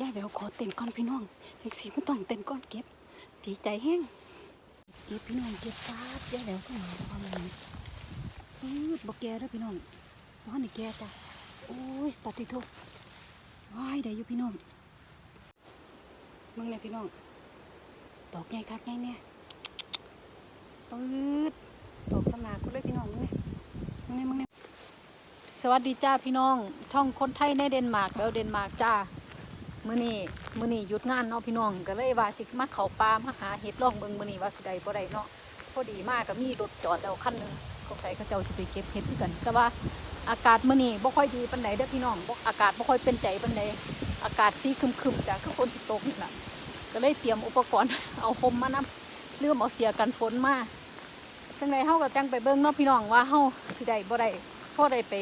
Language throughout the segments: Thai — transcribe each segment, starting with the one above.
ยายแววขอเต้นก้อนพี่น้องเด็กสีไม่ต้องเต้นก้อนเก็บดีใจแห้งเก็บพี่น้องเก็บฟาดยายแววก็มาความมันอืดบอกแกแล้วพี่น้องน้องนี่แกจ้ะโอ้ยปฏิทุกว้ายได้อยู่พี่น้องมึงเนี่ยพี่น้องดอกใหญ่คักใหญ่เนี่ยปืดดอกสนากูเลยพี่น้องมึงเนี่ยมึงเนี่ยมึงเนี่ยสวัสดีจ้าพี่น้องช่องคนไทยในเดนมาร์กเบลเดนมาร์กจ้า มื้อนี้มื้อนี้หยุดงานเนาะพี่น้องก็เลยว่าสิมาเขาป่ามาหาเห็ดล่องเบิ่งมื้อนี้ว่าสิได้บ่ได้เนาะพอดีมากก็มีรถจอดแล้วคันหนึงสงสัยเขาเจ้าสิไปเก็บเห็ดกัน แต่ว่าอากาศมื้อนี้บ่ค่อยดีปานใดเด้อพี่น้องบ่อากาศบ่ค่อยเป็นใจปานใดอากาศสีครึมๆจ้ะคือฝนสิตกนี่ล่ะก็เลยเตรียมอุปกรณ์เอาห่มมานํลืมเอาเสียกันฝนมาจังไดเฮาก็จังไปเบิ่งเนาะพี่น้องว่าเฮาสิได้บ่ได้พอได้ไป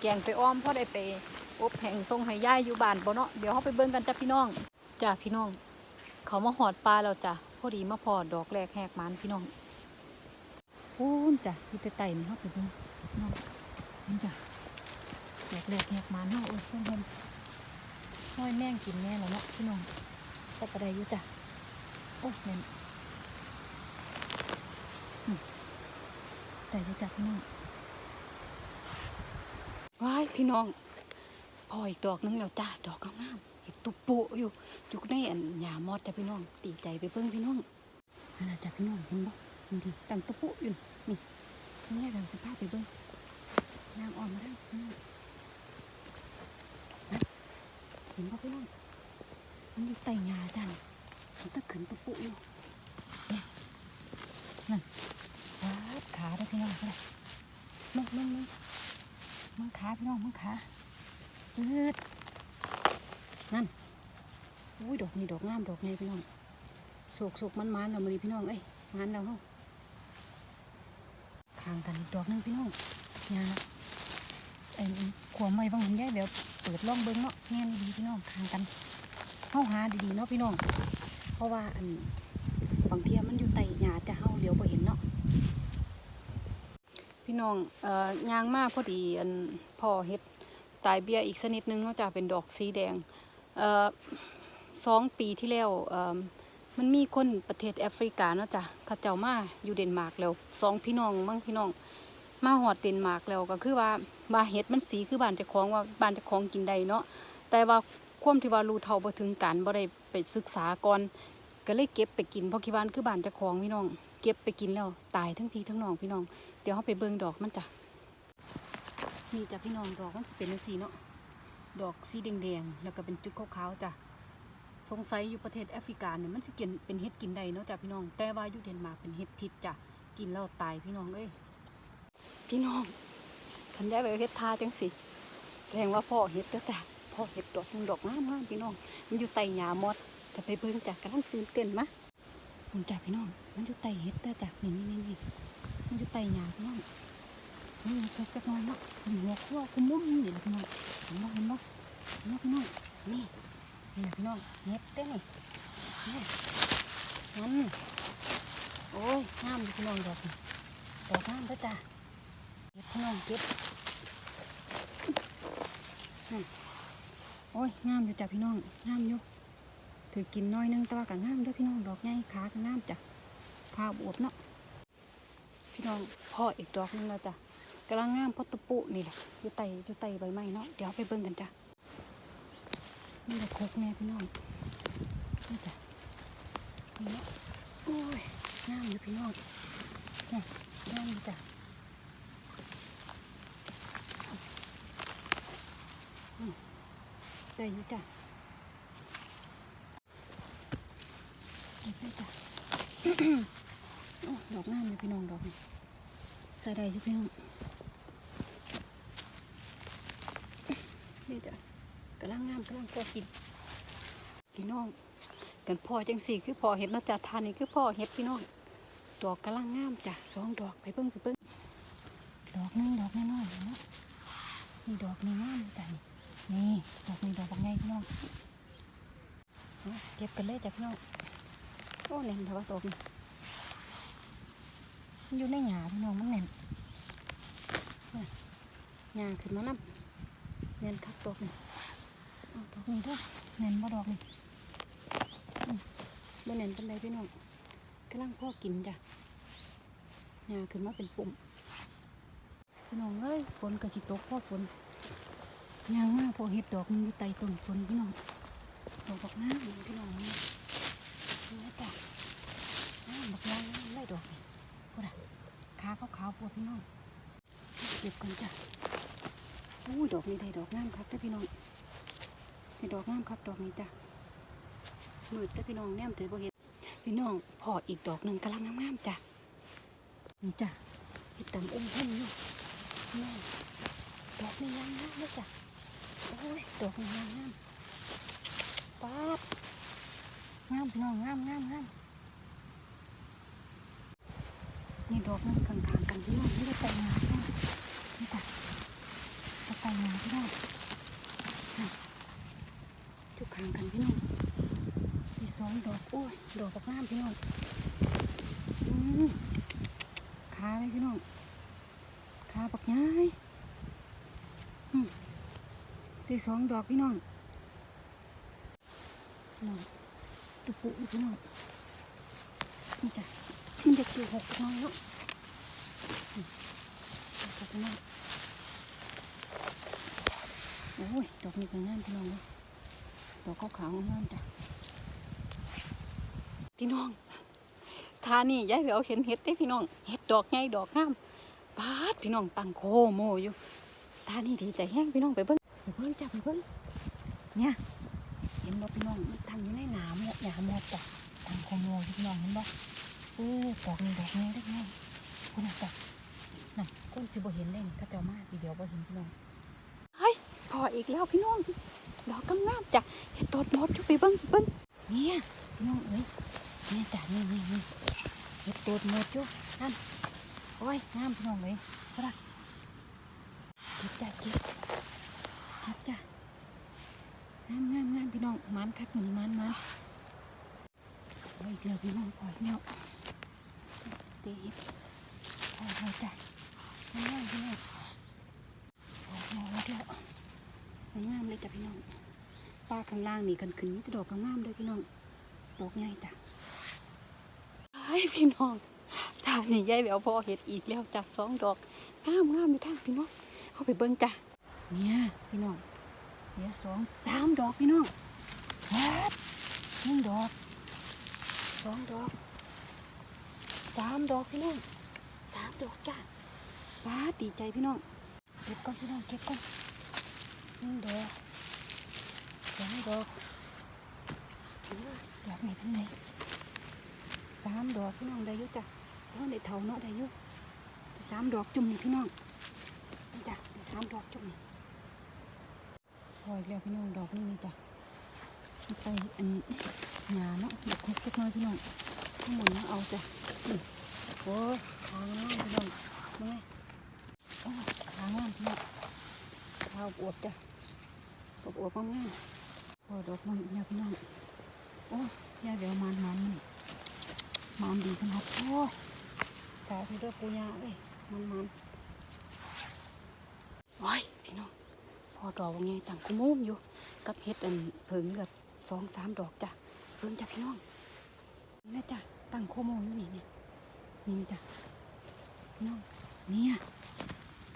แกงไปอ้อมพ่อได้ไป อบแห่งทรงให้ย่ายอยู่บ้านบ่เนาะเดี๋ยวเขาไปเบิ่งกันจ้ะพี่น้องจ้ะพี่น้อง เขามาหอดปลาแล้วจ้ะพอดีมาพอดอกแรกแหกมันพี่น้องพูนจ้ะพี่แต่ไต่นี่เขาไปเบิ่งน้องนี่จ้ะดอกแรกแหกมันเนาะโอ้ยเพิ่นเพิ่นห้อยแม่งกินแม่แล้วเนาะพี่น้องแต่กระไดอยู่จ้ะโอ้แม่นอืมได้อยู่จ้ะพี่น้องว้ายพี่น้อง พออีกดอกนึงแล้วจ้าดอกงามๆเห็ดตุปุอยู่อยู่ในอันหญ้ามอดจ้ะพี่น้องตีใจไปเบิ่งพี่น้องนั่นน่ะจ้ะพี่น้องเห็นบ่เห็นดิตั้งตุปุอยู่นี่นี่ดังสภาพไปเบิ่งนางอ่อนมาได้พี่น้องนะเห็นบ่พี่น้องมันอยู่ใต้หญ้าจ้ะมันตะขึ้นตุปุอยู่เนี่ยนั่นว้าขาเด้อพี่น้องเด้อมึงมึงมึงมังขาพี่น้องมังขา นั่นอุ้ยดอกนี่ดอกงามดอกนี่พี่น้องโศกโศกมันมันแล้วมันนี่พี่น้องเอ้ยมันแล้วเฮาข้างกันอีกดอกนึงพี่น้องยาเอ็นขวบไม่บางหันย้ายแบบเปิดล่องเบิ้งเนาะแง่นดีพี่น้องข้างกันเฮาหาดีๆเนาะพี่น้อง เพราะว่าอันบางเทียมันอยู่ใต้หญ้าจะเฮาเลี้ยวบ่เห็นเนาะพี่น้องเอ่อยางมากพอดีอันพ่อเฮ็ดายเบี้ยอีกชนิดนึงนาะจะเป็นดอกสีแดงออสองปีที่แล้วออมันมีคนประเทศแอฟริกาเนาะจ้ะเขาเจ้ามาอยู่เดนมาร์กแล้วสองพี่น้องมั่งพี่น้องมาหอดเดนมาร์กแล้วก็คือว่าว่าเฮ็ดมันสีคือบ้านเจ้าของว่าบ้านเจ้าของกินได้เนาะแต่ว่าความที่ว่ารู้เท่าบ่ถึงการบ่ได้ไปศึกษาก่อนก็เลยเก็บไปกินเพราะคิดว่านคือบ้านเจ้าของพี่น้อง เก็บไปกินแล้วตายทั้งพี่ทั้งน้องพี่น้อง เดี๋ยวเขาไปเบิ่งดอกมันจ้ะ นี่จ้ะพี่น้องดอกมันสิเป็นสีเนาะดอกสีแดงๆแล้วก็เป็นจุดขาวๆจ้ะสงสัยอยู่ประเทศแอฟริกาเนี่ยมันสิกินเป็นเห็ดกินได้เนาะจ้ะพี่น้องแต่ว่าอยู่เดนมาร์กเป็นเห็ดพิษจ้ะกินแล้วตายพี่น้องเอ้ยพี่น้องขันย้ายไปเฮ็ดทาจังสิแสดงว่าพ่อเฮ็ดเด้อจ้ะพ่อเฮ็ดดอกหนึงดอกงามๆพี่น้อง มันอยู่ใต้หญ้ามดจะไปเบิ่งจ้ะกำลังตื่นเต้นมะผมจ้ะพี่น้อง มันอยู่ใต้เฮ็ดเด้อจ้ะนี่นี่นี่มันอยู่ใต้หญ้าพี่น้อง นี่มันตกจักหน่อยเนาะหัวขั้วคุมมุ้มนี่แหละพี่น้องเห็นบ่เห็นบ่เห็นบ่พี่น้องนี่นี่แหละพี่น้องเฮ็ดเด้นี่นี่นั่นโอ้ยงามพี่น้องดอกนี่ดอกงามเด้อจ้ะเก็บพี่น้องเก็บโอ้ยงามอยู่จ้ะพี่น้องงามอยู่ถือกินน้อยนึงแต่ว่าก็งามด้อพี่น้องดอกใหญ่ขาก็งามจ้ะขาบวบเนาะพี่น้องพ่ออีกดอกนึงแล้วจ้ะ กำลังงามเพราะตะปุนี่แหละอยู่ไตอยู่ไตใบไม้เนาะเดี๋ยวไปเบิ่งกันจ้ะนี่แหละโคกแน่พี่น้องนี่จ้ะนี่เนาะโอ้ยงามอยู่พี่น้องนี่งามจ้ะได้อยู่จ้ะเก็บได้จ้ะดอกงามเลยพี่น้องดอกนี่ใส่ได้อยู่พี่น้อง นี่จ้ะกำลังงามกำลังพอกิน พี่น้องกันพอจังสี่คือพอเห็ดนาะจ้ะทานนี่คือพอเห็ดพี่น้องดอกกำลังงามจ้ะสองดอกไปเบิ่งไปเบิ่งดอกนึงดอกน้อยๆเนะนี่ดอกนี่งามจ้ะนี่ดอกนี้ดอกบางไงพี่น้องเก็บกันเลยจ้ะพี่น้องโอ้เน่นแต่ว่าดอกนี่มันอยู่ในหญ้าพี่น้องมันแน่นน่ะหญ้าขึ้นมาน้ำ แน่นคักดอกนี่เอาดอกนี้ด้วยแน่นบ่ดอกนี่อืมบ่แน่นเป็นไรพี่น้องกำลังพ่อกินจ้ะหญ้าขึ้นมาเป็นปุ่มพี่น้องเอ้ยฝนก็สิตกพ่อฝนยางมากพอเห็ดดอกมันอยู่ใต้ต้นฝนพี่น้องดอกบักน้ำพี่น้องนี่นี่จ้ะน้ำบักน้ำไล่ดอกนี่พูดอะขาขาวๆปวดพี่น้องเก็บกันจ้ะ อู้ดอกนี้ได้ดอกงามครับเด้พี่น้องได้ดอกงามครับดอกนี้จ้ะมืดเด้พี่น้องแนมถือบ่เห็นพี่น้องพออีกดอกหนึ่งกำลังงามๆจ้ะนี่จ้ะเห็ดตังอุ้มพุ่มอยู่พี่ดอกนี้งามงามเลยจ้ะโอ้ยดอกนี้งามงามป๊าบงามพี่น้องงามงามงามนี่ดอกนึงกลางๆกันพี่น้องนี่ได้แต่งงานนี่จ้ะ จะแต่งงานพี่น้องน่ะอยู่ข้างกันพี่น้องมีสองดอกโอ้ยดอกบักงามพี่น้องอขาไหมพี่น้องขาบักย้ายมีสองดอกพี่น้องน้องตุปุพี่น้องนี่จ้ะเด็กอยู่หกน้อยเนาะอืมเอาไปพี่น้องโอ้ยดอกนี้ก็งามพี่น้องเลยดอกขาวๆงามจ้ะพี่น้องทานี่ยายไปเอาเห็นเห็ดได้พี่น้อง เห็ดดอกใหญ่ดอกงามปาดพี่น้องตังโคโมอยู่ทานี่ดีใจแห้งพี่น้องไปเบิ้งไปเบิ้งจ้ะไปเบิ้งเนี่ยเห็นบ่พี่น้องมันตั้งอยู่ในหนามหยาหมดจ้ะตังโคโมอยู่พี่น้องเห็นบ่เออดอกนี้ดอกใหญ่ได้อพี่น้องคุณจ้ะน่ะคนสิบ่เห็นเลยนี่เขาเจ้ามาสิเดียวบ่เห็นพี่น้อง ออีกแล้วพี่น้องดอกกำงามจ้ะเห็ดตดมดอยู่ไปเบิ้งเบิ้งเนี่ยพี่น้องเอ้ยเนี่ยจ้ะนี่นี่นี่เห็ดตดมดอยู่นั่นโอ้ยงามพี่น้องเลยพระเก็บจ้ะเก็บเก็บจ้ะงามงามงามพี่น้องมันคักนี่มันมันโอ้ยอีกล้วพี่น้องปล่อยแล้วเตะเห็ดปล่อยเลยจ้ะงามพี่น้องปล่อยแล้วแล้ว งามเลยจ้ะพี่น้องป้าข้างล่างนี่กันขึ้นนี่ต่ดอกก็งามเลยพี่น้องดอกใหญ่จ้ะไอ้พี่น้องทานี้ยายแววพอเห็ดอีกแล้วจ้ะสองดอกงามงามอยู่ทางพี่น้องเข้าไปเบิ่งจ้ะเนี่ยพี่น้องเดี๋ยสองสามดอกพี่น้องแฮดหนึ่งดอกสองดอกสามดอกพี่น้องสามดอกจ้ะป้าดีใจพี่น้องเก็บก่อนพี่น้องเก็บก่อนหนึ่ง ดอกสองดอกดอกไหนทั้งไหนสามดอกพี่น้องได้ยุจ้ะเพราะได้เท่าเนาะได้ยุสามดอกจุ่มนี่พี่น้องจ้ะได้สามดอกจุ่มนี่พออีกแล้วพี่น้องดอกนี่นี่จ้ะมันไปอันหยาเนาะดอกเล็กน้อยพี่น้องข้างบนนะเอาจ้ะนี่โอ้ยขางงามพี่น้องแม่โอ้ยขางงามพี่น้องข้าวอวบจ้ะ อบอวบๆงามพอดอกมันอีกแล้วพี่น้องโอ้ยยาเดี๋ยวมันมันนี่มันดีขนาดโอ้ยสาธุเด้อปูยาเอ้ยมันมันโอ้ยพี่น้องพอดอกว่าไงต่างกุมุมอยู่ กับเฮ็ดอันเพิ่งแบบสองสามดอกจ้ะเพิ่งจ้ะพี่น้องนี่จ้ะตั้งโคโมอยู่นี่เนี่ยนี่จ้ะพี่น้องเนี่ย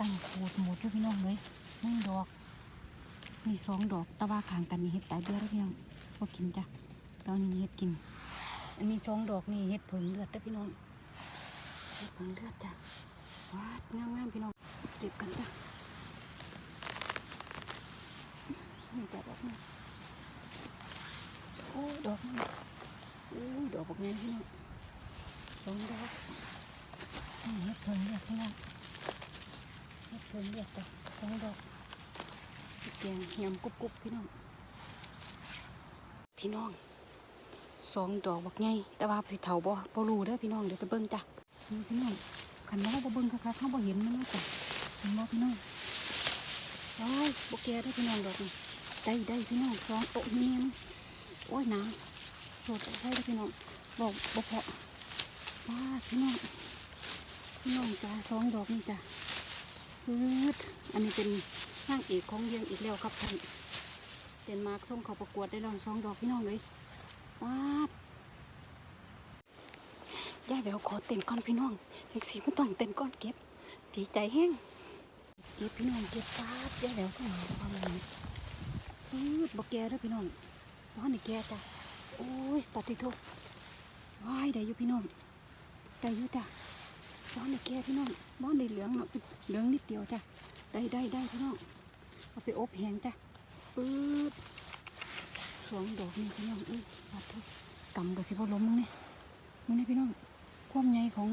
ตั้งโคตรหมดอยู่พี่น้องเลยหนึ่งดอก มีสองดอกตะว่าขางกันนี่เฮ็ดตายเบี้ยแล้วพี่น้องพอกินจ้ะตอนนี้เฮ็ดกิน อันนี้สองดอกนี่เห็ดผงเลือดเด้พี่น้องเห็ดผงเลือดจ้ะว้างามงามๆพี่น้องเก็บกันจ้ะนี่จ้ะดอกนี่โอ้ดอกนี่โอ้ยดอกบักแน่พี่น้องสองดอกนี่เห็ดผงเลือดพี่น้องเห็ดผงเลือดจ้ะสองดอก แกงยำกรุบกรุบๆพี่น้อง พี่น้องสองดอกบักไงแต่ว่าสิเถาบ่บ่รู้เด้อพี่น้องเดี๋ยวไปเบิ่งจ้ะพี่น้องคันว่าบ่เบิ่งคักๆเขาบ่เห็นมันนะจ้ะเห็นบ่พี่น้องว้ยบ่แก่เด้พี่น้องดอกนี่ได้ได้พี่น้องสองโต๊ะนี่นะโอ้ยนาโทษได้เด้พี่น้องบอกบ่พอว้าพี่น้องพี่น้องจ้าสองดอกนี่จ้ะพืดอันนี้เป็น นางเอกของเรียงอีกแล้วครับท่านเดนมาร์กส่งเขาประกวดได้แล้วสองดอกพี่น้องเลยว้าดยายแววขอเต้นก้อนพี่น้องจังสีมันต้องเต้นก้อนเก็บดีใจแห้งเก็บพี่น้องเก็บฟาดยายแววก็มาประมาณนี้อืดบอกแกเด้วยพี่น้องบ้านนี่แกจ้ะโอ้ยปฏิทุกว้ายได้อยู่พี่น้องได้อยู่จ้ะบ้านนี่แกพี่น้องบ้านนี่เหลืองเนาะเหลืองนิดเดียวจ้ะได้ได้ได้พี่น้อง เอาไปอบแห้งจ้ะปื๊ดสองดอกนี่พี่น้องเอ้ยวัดเถอะกำกับสิบล้มมึงนี่มึงนี่พี่น้องความใหญ่ของ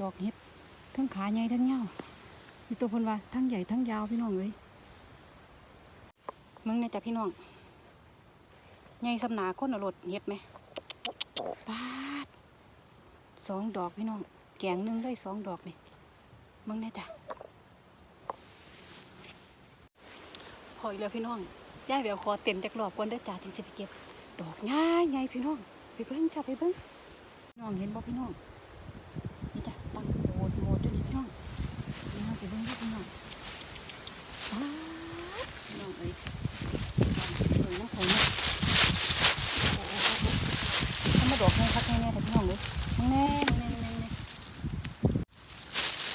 ดอกเห็ดทั้งขาใหญ่ทั้งยาวมีตัวพนว่าทั้งใหญ่ทั้งยาวพี่น้องเลยมึงเนี่ยจ้ะพี่น้องใหญ่สำนาคนอรถเห็ดไหมปาดสองดอกพี่น้องแกงหนึงได้สองดอกนี่มึงเนี่ยจ้ะ ออีกแล้วพี่น้องย่ายแววคอเต็มจากรอบก่อนเด้อจ่าถึงสิไปเก็บ ดอกง่ายไงพี่น้อง ไปเบิ้งจ้าไปเบิ้งน้องเห็นบ่พี่น้องนี่จ้ะตั้งโหดโหดด้วยนี่พี่น้องพี่น้องไปเบิ้งด้วยพี่น้องว้าพี่น้องเอ้ยเบิ่งน้ำเขาเนี่ยโอ้โหโอ้โหทำมาดอกแห้งคักแน่ๆแต่พี่น้องเลยมึงแน่มึงแน่มึงแน่มึงแน่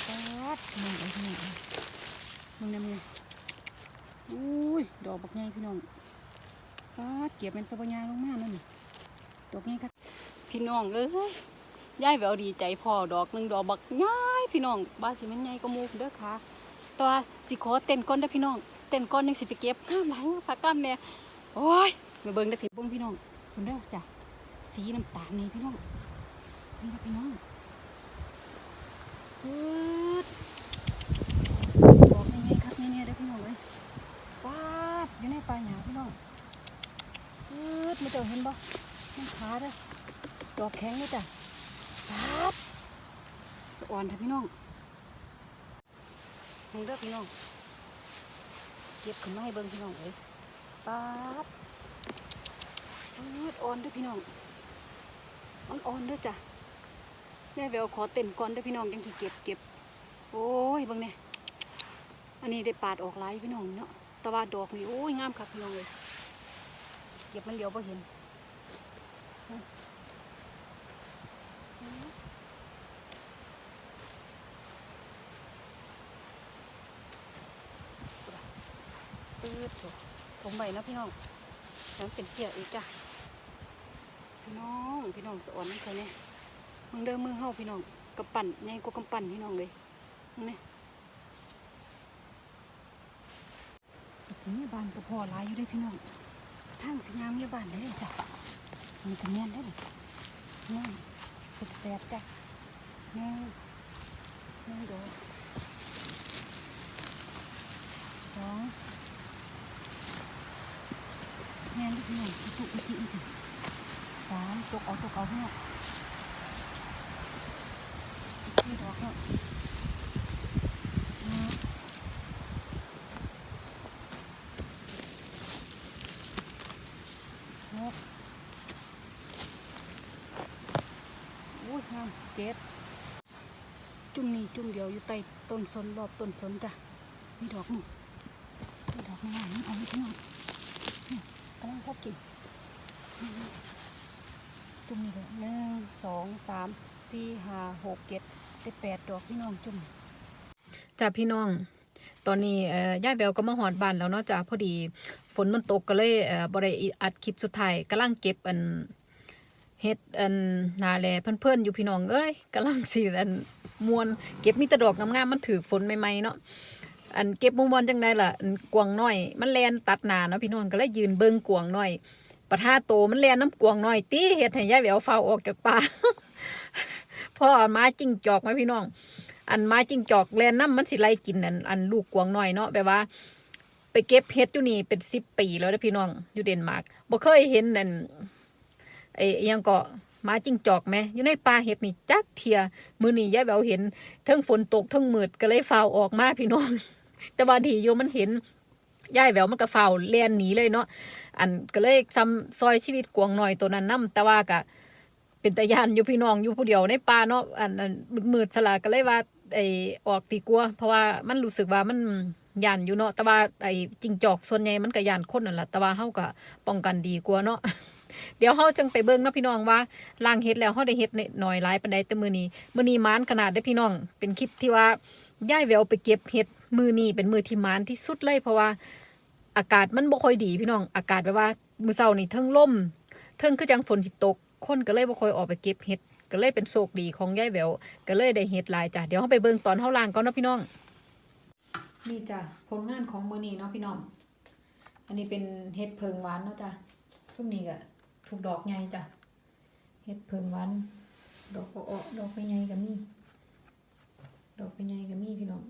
ป๊ดพี่น้องเอ้ยพี่น้องเอ้ยมึงแน่มึงแน่ อุ้ย ดอกบักใหญ่พี่น้องฟาด เก็บเป็นสะพญาลงมานั่นนี่ดอกใหญ่ครับพี่น้องเอ้ยยายแววดีใจพ่อดอกหนึ่งดอกบักใหญ่พี่น้องบ้านสิมันใหญ่ก็มูกเด้อค่ะตัวสิขอเต้นก้อนเด้พี่น้อง เต้นก้อนยังสิไปเก็บข้ามไหลมาพักก้ามเนี่ยโอ้ยมาเบิ่งได้อพี่เบิ่งพี่น้องคุณเด้อจ้ะสีน้ำตาลนี่พี่น้องนี่นะพี่น้องปึ๊ดดอกใหญ่ๆครับแน่ๆเด้อพี่น้องเลยว้าอยู่ในป่าหญ้าพี่น้อง ปืดไม่เจอเห็นบ่มันขาเด้อดอกแข็งเลยจ้ะปัดสะอ่อนเถอะพี่น้องเบิ่งเด้อพี่น้อง เก็บขึ้นมาให้เบิ่งพี่น้องเอ้ยปัดปืดอ่อนเด้อพี่น้องอ่อนๆเด้อจ้ะยายแววขอเต้นก่อนเด้อพี่น้องยังขี้เก็บเก็บโอ้ยเบิ่งเนี่ยอันนี้ได้ปาดออกหลายพี่น้องเนาะแตะว่าดอกนี่โอ้ยงามครับพี่น้องเลย ก็บมันเดียวพอเห็นปื๊ดโถผมใบนะพี่น้องแล้วเป็นเสียอีกจ้ะพี่น้องพี่น้องสอนนั่เขาเนี่ยมึงเดินมือเฮาพี่น้องกำปั่นใหญ่กว่ากำปั่นพี่น้องเลยมึงเนี่ยสิมีบ้านก็พอหลายอยู่ได้พี่น้อง ทางสิยามมีบ้านได้จ้ะมีกระเมียนได้เลยนั่นสุดแปดจ้ะแม่แม่โดดสองแม่นเด้อพี่น้องตุกอุจิอุจิสามตกเอาตกเอาพี่น้องอีกสี่ดอกเนาะห้า หกโอ้ยห้าเจ็ด จุ่มนี้จุ่มเดียวอยู่ใต้ต้นสนรอบต้นสนจ้ะมีดอกหนึ่งมีดอกไม่ง่ายนี่เอาไม่ทิ้งเอานี่กำลังพบกินจุ่มนี่เลยหนึ่งสองสามสี่ห้าหกเจ็ดได้แปดดอกพี่น้องจุ่มจ้าพี่น้องตอนนี้ย่าแววก็มาหอดบานแล้วเนาะจ้าพอดีฝนมันตกก็เลยบ่ได้อัดคลิปสุดท้ายกำลังเก็บอันเฮ็ดอันนาแลเพื่อนๆอยู่พี่น้องเอ้ยกำลังสิอัน มวนเก็บมีแต่ดอกงามๆมันถือฝนใหม่ๆเนาะอันเก็บมุมบอลจังไดล่ะกวางน้อย มันแลนตัดหนาเนาะพี่น้องก็เลยยืนเบิ่งกวางน้อยปะท่าโตมันแลนน้ำกวางน้อยตีเฮ็ดให้ย่าแววฟ้าวออกจากป่าพ่อมาจิ้งจอกไหมพี่น้อง อันมาจิ้งจอกแลนน้ำมันสิไล่กินอันอันลูกกวางน้อยเนาะแบบว่า ไปเก็บเห็ดอยู่นี่เป็นสิบปีแล้วนะพี่น้องอยู่เดนมาร์กบ่เคยเห็นนั่นไอ้ยังก็ หมาจิ้งจอกไหมอยู่ในป่าเห็ดนี่จักเทียมือนี่ยายแววเห็นทั้งฝนตกทั้งมืดก็เลยฟ้าวออกมาพี่น้อง แต่บางทีโยมันเห็นยายแววมันก็ฟ้าเลียนหนีเลยเนาะอันก็เลยซ้ำซอยชีวิตกวางน้อยตัวนั้นนํแต่ว่าก็เป็นตายานอยู่พี่น้องอยู่ผู้เดียวในป่าเนาะอันอันมืดสลาก็เลยว่าไอออกตีกลัว เพราะว่ามันรู้สึกว่ามันยานอยู่เนาะแต่ว่าไอ้จิงจอกส่วนใหญ่มันก็ยานคนนั่นแหละแต่ว่าเฮาก็ป้องกันดีกว่าเนาะ เดี๋ยวเฮาจังไปเบิ่งเนาะพี่น้องว่าล้างเฮ็ดแล้วเฮาได้เฮ็ดหน่อยหลายปานใดแต่มื้อนี้มื้อนี้มานขนาดได้พี่น้อง เป็นคลิปที่ว่าย่ายแววไปเก็บเฮ็ดมือนี้เป็นมือที่มานที่สุดเลยเพราะว่าอากาศมันบ่ค่อยดีพี่น้องอากาศแบบว่ามื้อเช้านี่เทิงล่มเทิงคือจังฝนสิตก คนก็เลยบ่ค่อยออกไปเก็บเฮ็ดก็เลยเป็นโชคดีของยายแววก็เลยได้เฮ็ดหลายจ้ะเดี๋ยวเฮาไปเบิ่งตอนเฮาล้างก่อนเนาะพี่น้องนี่จ้ะผลงานของมือนี้เนาะพี่น้อง อันนี้เป็นเฮ็ดเพิงหวานเนาะจ้ะซุ่มนี้ก็ ถูกดอกใหญ่จ้ะเฮ็ดเพิงวัน ดอกอ้อดอกใหญ่ก็มีดอกใหญ่ก็มีพี่น้อง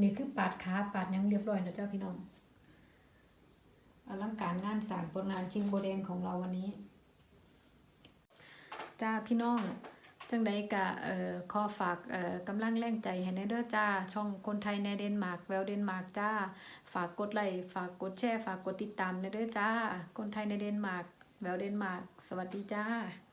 นี่คือปาดขาปาดยังเรียบร้อยนะเจ้าพี่น้องอลังการงานสางผลงานชิงโบแดงของเราวันนี้ จ้าพี่น้อง จังใดกะเอ่อขอฝากเอ่อกำลังแรงใจให้ในเด้อจ้า ช่องคนไทยในเดนมาร์กแววเดนมาร์กจ้า ฝากกดไลค์ฝากกดแชร์ฝากกดติดตามในเด้อจ้า คนไทยในเดนมาร์กแววเดนมาร์กสวัสดีจ้า